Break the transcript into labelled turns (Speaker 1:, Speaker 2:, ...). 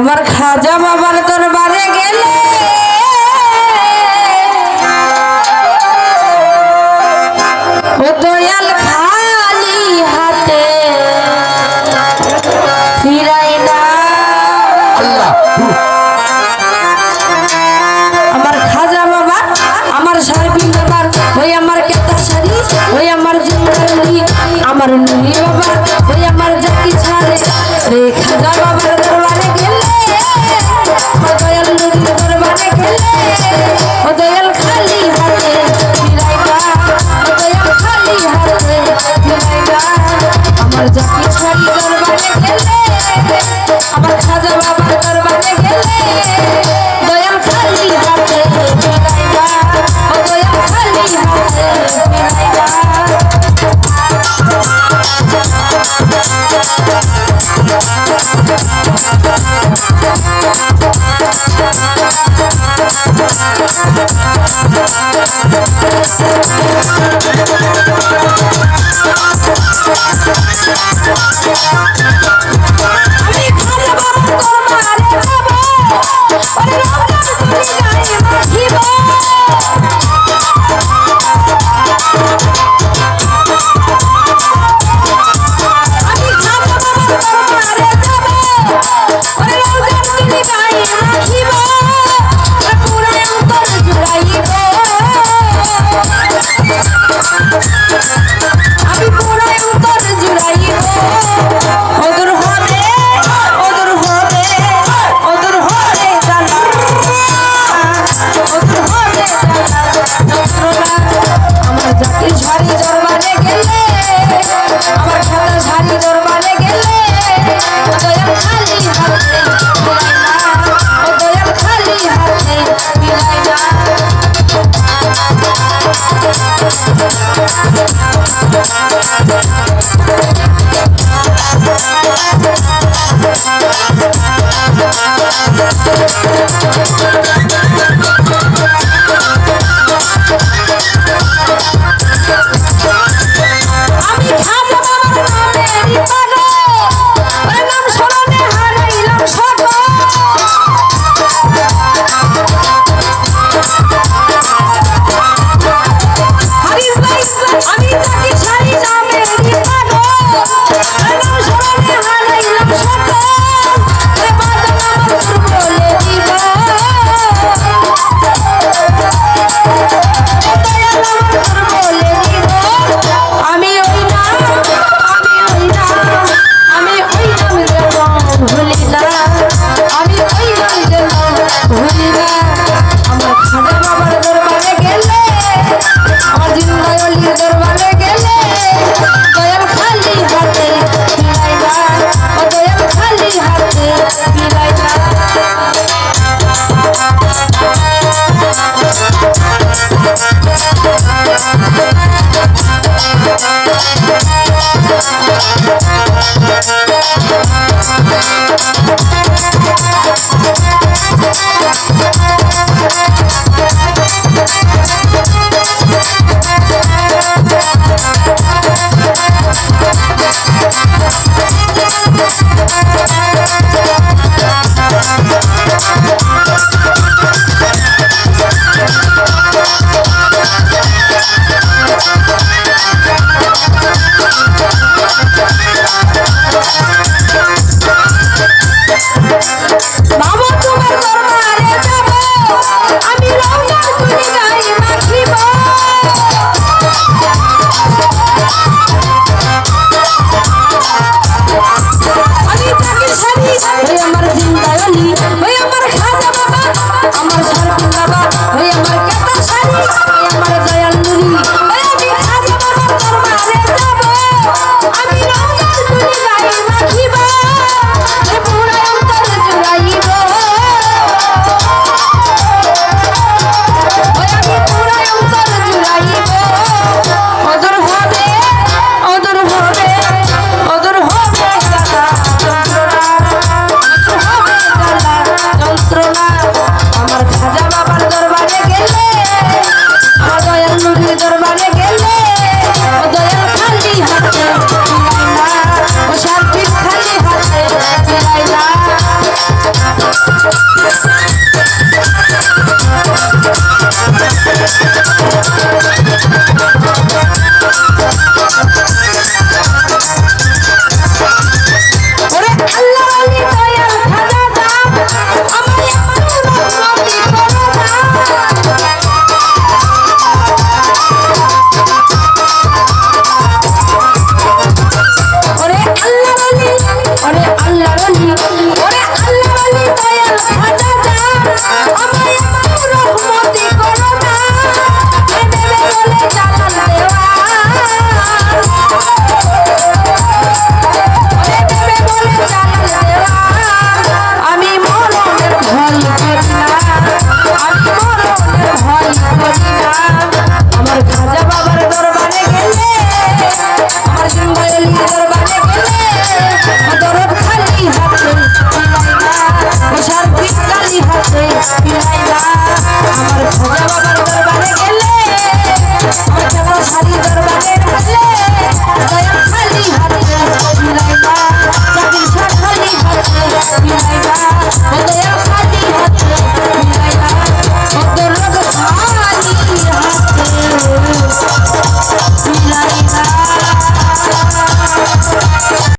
Speaker 1: আমার খাজা বাবার দরবারে গেলে। ও দয়াল আমার খাজা বাবা, আমার সাহেবিন ওই আমার কেতা শাড়ি ওই আমার আমার নুনি Thank you.